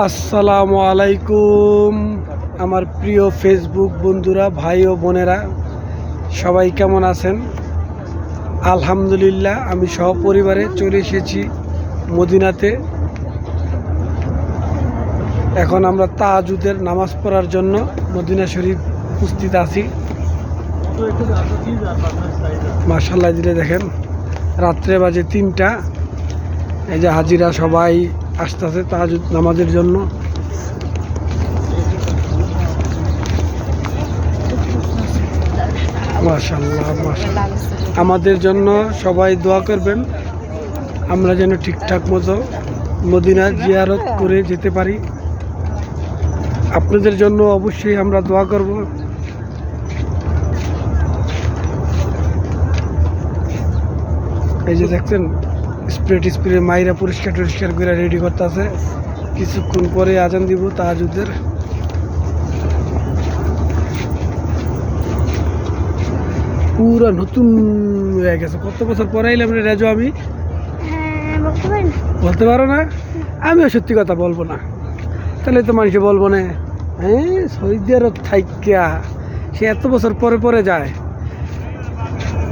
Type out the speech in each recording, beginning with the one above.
আসসালামু আলাইকুম, আমার প্রিয় ফেসবুক বন্ধুরা, ভাই ও বোনেরা, সবাই কেমন আছেন? আলহামদুলিল্লাহ, আমি সহপরিবারে চলে এসেছি মদিনাতে। এখন আমরা তাহাজুদের নামাজ পড়ার জন্য মদিনা শরীফ উপস্থিত আছি। মার্শাল্লাহ দিলে দেখেন, রাত্রে বাজে তিনটা। এই যে হাজিরা সবাই আসতেছে তাহাজুদ নামাজের জন্য। আমাদের জন্য সবাই দোয়া করবেন। আমরা যেন ঠিকঠাক মতো মদিনা জিয়ারত করে যেতে পারি। আপনাদের জন্য অবশ্যই আমরা দোয়া করব। এই যে দেখছেন স্প্রে টিস্প্রে মাইরা পরিষ্কার টরিষ্কার করে রেডি করতে আছে কিছুক্ষণ পরে আজান দিব তাহাজুদের। পুরো নতুন হয়ে গেছে। কত বছর পরে রে রেজো আমি? হ্যাঁ বলতে বলতে পারো না? আমিও সত্যি কথা বলব না। তাহলে তো মানুষে বলব না। হ্যাঁ সৌদি আরব থাইকা। সে এত বছর পরে পরে যায়।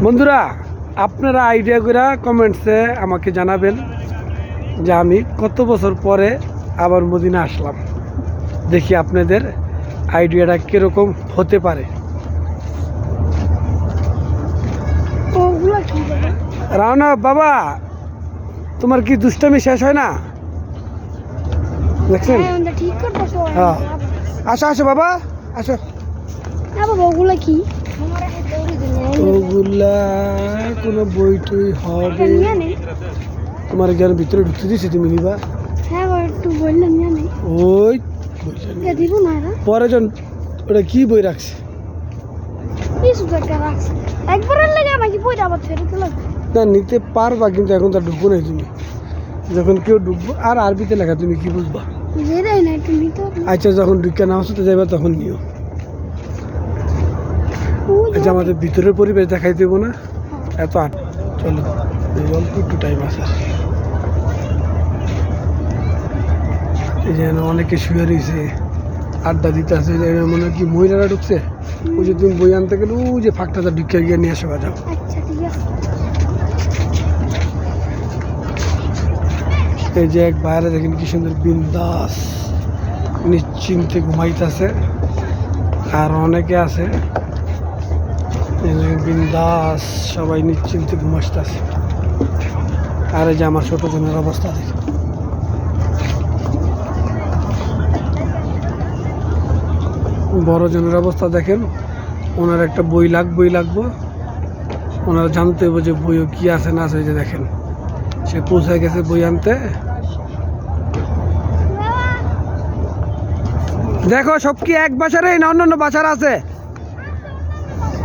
বন্ধুরা আপনারা আইডিয়া করে কমেন্টসে আমাকে জানাবেন যে আমি কত বছর পরে আবার মদিনা আসলাম। দেখি আপনাদের আইডিয়াটা কীরকম হতে পারে। রাওনা বাবা তোমার কি দুষ্টামি শেষ হয় না? দেখছেন? হ্যাঁ হ্যাঁ। আসো আসো বাবা আসো। বাবা ওগুলো কি? ওগুলা কোনো বই টই হবে? তোমার জ্ঞান ভিতরে ঢুকতে দিছি তুমি নিবা। হ্যাঁ ওই পরে জন ওটা কি বই রাখছে? না নিতে পারবা কিন্তু এখন তো ঢুকবো নাই তুমি। যখন কেউ ঢুকবো আর আরবিতে লেখা তুমি কি বুঝবা? আচ্ছা যখন ঢুকে নামাজ পড়তে যাবে তখন নিও। আচ্ছা আমাদের ভিতরের পরিবেশ দেখাই দেবো না। এত আট চলো। একটু টাইম আছে। এই যে অনেকে শুয়ে রয়েছে। আড্ডা দিতে আছে মনে কি মহিলারা ঢুকছে। ওই যে তুমি বই আনতে গেলে ওই যে ফাঁকটাতে ঢুকে গিয়ে নিয়ে আসো যাও আচ্ছা আছে। এই যে এক বাইরে দেখেন কি সুন্দর বিন্দাস নিশ্চিন্তে ঘুমাইতেছে। আর অনেকে আছে। বিন্দাস সবাই নিশ্চিন্তে ঘুমাইতেছে আর এই যে আমার ছোট জনের অবস্থা দেখে। বড় জনের অবস্থা দেখেন, ওনার একটা বই লাগবই লাগবো। ওনারা জানতে হবে যে বইও কি আছে না আছে যে দেখেন। সে পৌঁছায় গেছে বই আনতে। দেখো সব কি এক বাসারই না অন্য অন্য বাসার আছে?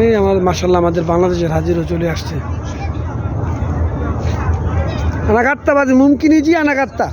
এই আমার মাসাল্লাহ আমাদের বাংলাদেশের হাজিরও চলে আসছে। আনাকাত্তা বাজে মুমকিনি জি আনাকাত্তা।